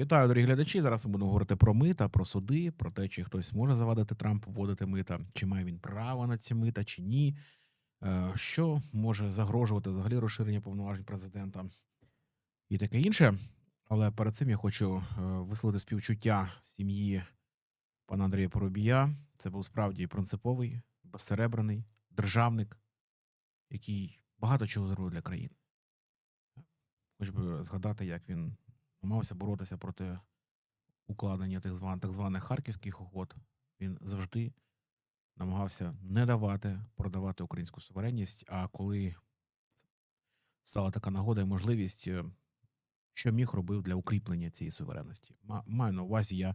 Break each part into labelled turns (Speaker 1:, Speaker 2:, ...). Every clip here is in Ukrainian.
Speaker 1: Вітаю, дорогі глядачі. Зараз ми будемо говорити про мита, про суди, про те, чи хтось може завадити Трампу вводити мита, чи має він право на ці мита, чи ні. Е, Що може загрожувати взагалі розширення повноважень президента і таке інше. Але перед цим я хочу е, висловити співчуття сім'ї пана Андрія Поробія. Це був справді принциповий, безсеребрений державник, який багато чого зробив для країни. Хоч би згадати, як він намагався боротися проти укладення тих званих, так званих харківських угод. Він завжди намагався не давати продавати українську суверенність. А коли стала така нагода і можливість, е, що міг робив для укріплення цієї суверенності. Ма- Маю на увазі я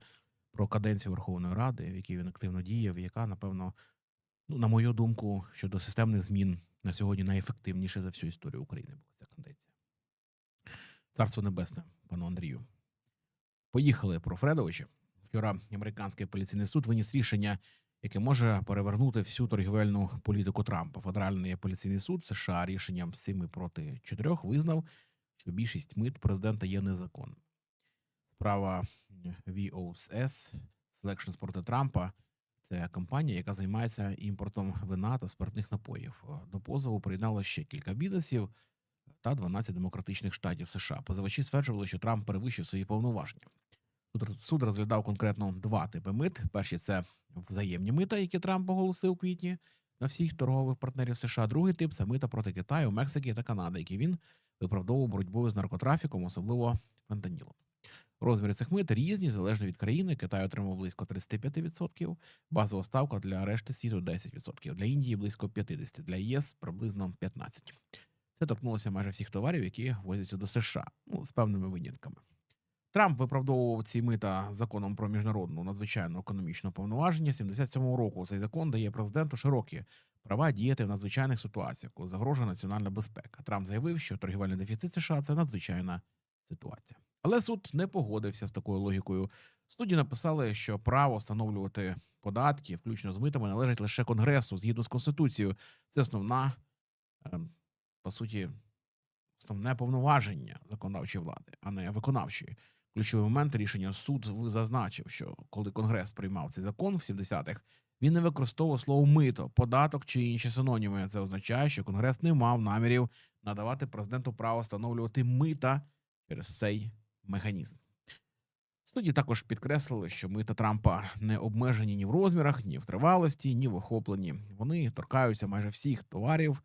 Speaker 1: про каденцію Верховної Ради, в якій він активно діяв, яка, напевно, ну, на мою думку, щодо системних змін на сьогодні найефективніше за всю історію України була ця каденція. Царство Небесне, пану Андрію. Поїхали про Фредовича. Вчора американський апеляційний суд виніс рішення, яке може перевернути всю торгівельну політику Трампа. Федеральний апеляційний суд США рішенням 7 проти 4 визнав, що більшість мит президента є незаконним. Справа VOS Selections проти Трампа. Це компанія, яка займається імпортом вина та спиртних напоїв. До позову приєднало ще кілька бізнесів та 12 демократичних штатів США. Позивачі стверджували, що Трамп перевищив свої повноваження. Суд, розглядав конкретно два типи мит. Перші це взаємні мита, які Трамп оголосив у квітні на всіх торгових партнерів США. Другий тип це мита проти Китаю, Мексики та Канади, які він виправдовував боротьбою з наркотрафіком, особливо фентанілом. Розміри цих мит різні залежно від країни. Китай отримав близько 35%, базова ставка для решти світу 10%, для Індії близько 50%, для ЄС приблизно 15%. Це торкнулося майже всіх товарів, які возяться до США, ну з певними винятками. Трамп виправдовував ці мита законом про міжнародну надзвичайну економічну повноваження. 77-го року цей закон дає президенту широкі права діяти в надзвичайних ситуаціях, коли загрожує національна безпека. Трамп заявив, що торгівельний дефіцит США це надзвичайна ситуація. Але суд не погодився з такою логікою. Судді написали, що право встановлювати податки, включно з митами, належить лише конгресу згідно з конституцією. Це основна, ем, по суті, основне повноваження законодавчої влади, а не виконавчої. Ключовий момент рішення суд зазначив, що коли Конгрес приймав цей закон в 70-х, він не використовував слово мито, податок чи інші синоніми. Це означає, що Конгрес не мав намірів надавати президенту право встановлювати мита через цей механізм. Судді також підкреслили, що мита Трампа не обмежені ні в розмірах, ні в тривалості, ні в охопленні. Вони торкаються майже всіх товарів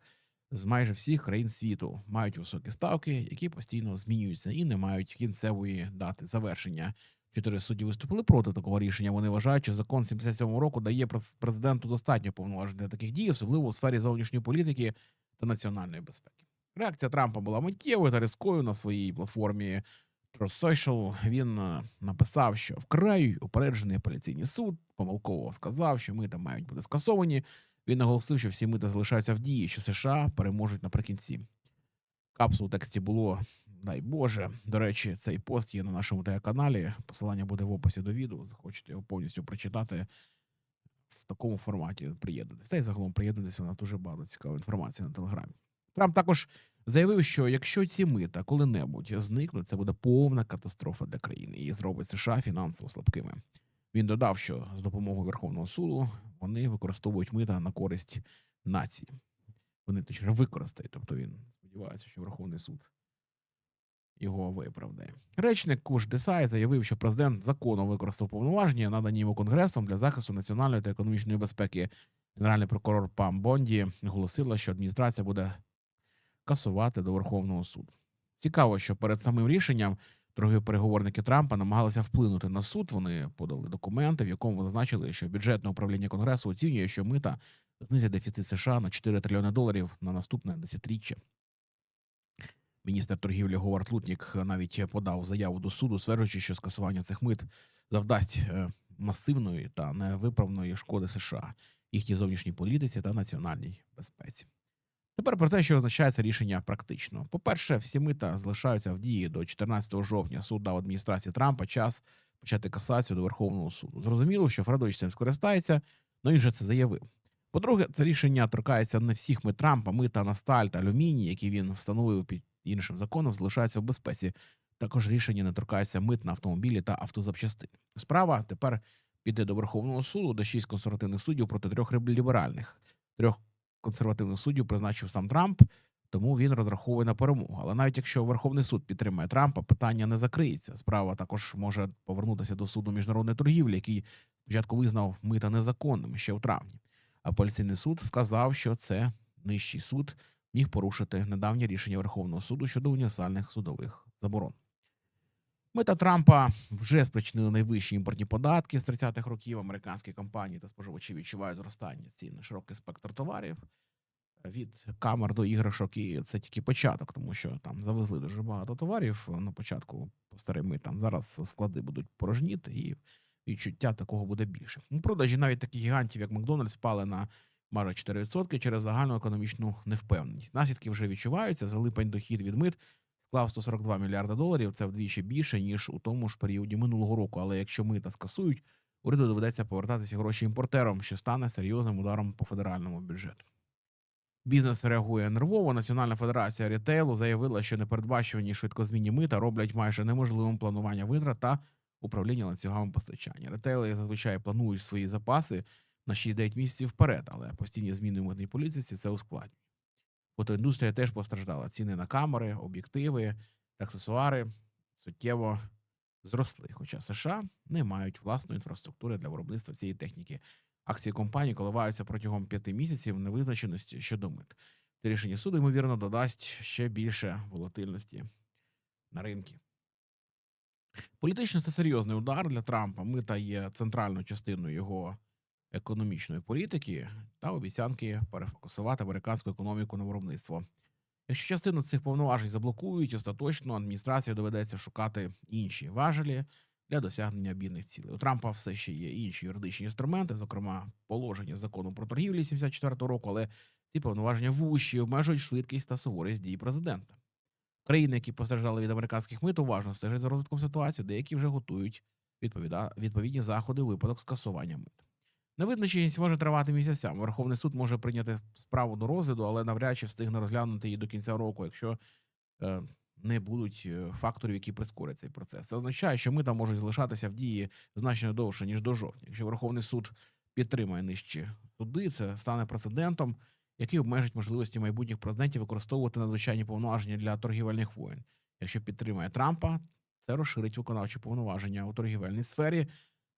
Speaker 1: з майже всіх країн світу, мають високі ставки, які постійно змінюються і не мають кінцевої дати завершення. Чотири судді виступили проти такого рішення. Вони вважають, що закон 77 року дає президенту достатньо повноважень для таких дій, особливо у сфері зовнішньої політики та національної безпеки. Реакція Трампа була миттєвою та різкою на своїй платформі Trust Social. Він е, написав, що вкрай упереджений апеляційний суд помилково сказав, що мита мають бути скасовані. Він наголосив, що всі мита залишаються в дії, що США переможуть наприкінці. Капсул у тексті було, дай Боже. До речі, цей пост є на нашому телеканалі. Посилання буде в описі до відео. Захочете його повністю прочитати в такому форматі. Приєднуйтесь. Та й загалом приєднуйтесь, у нас дуже багато цікавої інформації на телеграмі. Трамп також заявив, що якщо ці мита коли-небудь зникнуть, це буде повна катастрофа для країни і зробить США фінансово слабкими. Він додав, що з допомогою Верховного суду вони використовують мита на користь нації. Вони точно використають. Тобто він сподівається, що Верховний суд його виправдає. Речник Куш Десай заявив, що президент законно використав повноваження, надані йому конгресом для захисту національної та економічної безпеки. Генеральний прокурор Пам Бонді оголосила, що адміністрація буде касувати до Верховного суду. Цікаво, що перед самим рішенням торгові переговорники Трампа намагалися вплинути на суд. Вони подали документи, в якому зазначили, що бюджетне управління конгресу оцінює, що мита знизять дефіцит США на 4 трильйони доларів на наступне десятиріччя. Міністр торгівлі Говард Лутнік навіть подав заяву до суду, стверджуючи, що скасування цих мит завдасть е, масивної та невиправної шкоди США, їхній зовнішній політиці та національній безпеці. Тепер про те, що означає це рішення практично. По-перше, всі мита залишаються в дії до 14 жовтня. Суд дав адміністрації Трампа час почати касацію до Верховного суду. Зрозуміло, що Фредович цим скористається, але він же це заявив. По-друге, це рішення торкається не всіх мит Трампа, мита на сталь та алюміній, які він встановив під іншим законом, залишаються в безпеці. Також рішення не торкається мит на автомобілі та автозапчастини. Справа тепер піде до Верховного суду, де шість консервативних суддів проти трьох ліберальних. Трьох консервативних суддів призначив сам Трамп, тому він розраховує на перемогу. Але навіть якщо Верховний суд підтримає Трампа, питання не закриється. Справа також може повернутися до суду міжнародної торгівлі, який спочатку визнав мита незаконним ще в травні. Апеляційний суд сказав, що це нижчий суд міг порушити недавнє рішення Верховного суду щодо універсальних судових заборон. Мета Трампа вже спричинили найвищі імпортні податки з 30-х років. Американські компанії та споживачі відчувають зростання цін на широкий спектр товарів від камер до іграшок, і це тільки початок, тому що там завезли дуже багато товарів на початку по старим митам. Зараз склади будуть порожніти, і відчуття такого буде більше. Ну, Продажі навіть таких гігантів, як Макдональдс, впали на майже 4% через загальну економічну невпевненість. Наслідки вже відчуваються. За липень дохід від мит склав 142 мільярда доларів. Це вдвічі більше ніж у тому ж періоді минулого року. Але якщо мита скасують, уряду доведеться повертатися гроші імпортерам, що стане серйозним ударом по федеральному бюджету. Бізнес реагує нервово. Національна федерація рітейлу заявила, що непередбачувані швидкозмінні мита роблять майже неможливим планування витрат та управління ланцюгами постачання. Ретейли зазвичай планують свої запаси на 6-9 місяців вперед, але постійні зміни в митній політиці це ускладнює. Фотоіндустрія теж постраждала. Ціни на камери, об'єктиви, аксесуари суттєво зросли. Хоча США не мають власної інфраструктури для виробництва цієї техніки. Акції компанії коливаються протягом п'яти місяців невизначеності щодо мит. Це рішення суду, ймовірно, додасть ще більше волатильності на ринки. Політично це серйозний удар для Трампа. Мита є центральною частиною його економічної політики та обіцянки перефокусувати американську економіку на виробництво. Якщо частину цих повноважень заблокують, остаточно адміністрації доведеться шукати інші важелі для досягнення обідних цілей. У Трампа все ще є інші юридичні інструменти, зокрема положення закону про торгівлю 74-го року, але ці повноваження вущі обмежують швидкість та суворість дій президента. Країни, які постраждали від американських мит, уважно стежать за розвитком ситуації, деякі вже готують відповідні заходи у випадок скасування мит. Невизначеність може тривати місяцями. Верховний суд може прийняти справу до розгляду, але навряд чи встигне розглянути її до кінця року, якщо е, не будуть е, факторів, які прискорять цей процес. Це означає, що мита можуть залишатися в дії значно довше ніж до жовтня. Якщо Верховний суд підтримає нижчі суди, це стане прецедентом, який обмежить можливості майбутніх президентів використовувати надзвичайні повноваження для торгівельних воєн. Якщо підтримає Трампа, це розширить виконавчі повноваження у торгівельній сфері,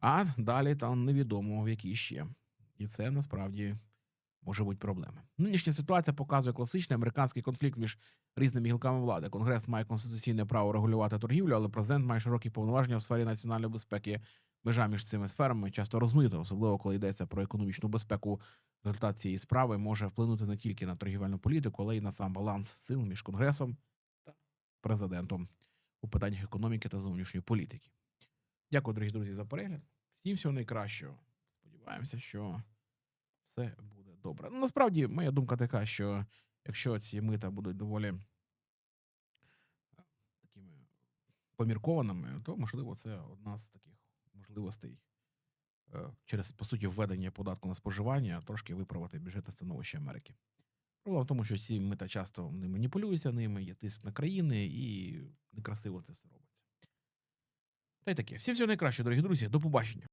Speaker 1: а далі там невідомо в якій ще. І це насправді може бути проблема. Нинішня ситуація показує класичний американський конфлікт між різними гілками влади. Конгрес має конституційне право регулювати торгівлю, але президент має широкі повноваження у сфері національної безпеки. Межа між цими сферами часто розмита, особливо коли йдеться про економічну безпеку. Результат цієї справи може вплинути не тільки на торгівельну політику, але й на сам баланс сил між конгресом та президентом у питаннях економіки та зовнішньої політики. Дякую, дорогі друзі, за перегляд. Всім всього найкращого. Сподіваємося, що все буде добре. Ну, насправді, моя думка така, що якщо ці мита будуть доволі е, такими поміркованими, то можливо це одна з таких можливостей е, через по суті введення податку на споживання трошки виправити бюджетне становище Америки. Проблема в тому, що ці мита часто не маніпулюються ними, є тиск на країни, і некрасиво це все робиться. Та й таке. Всім всього найкраще, дорогі друзі. До побачення.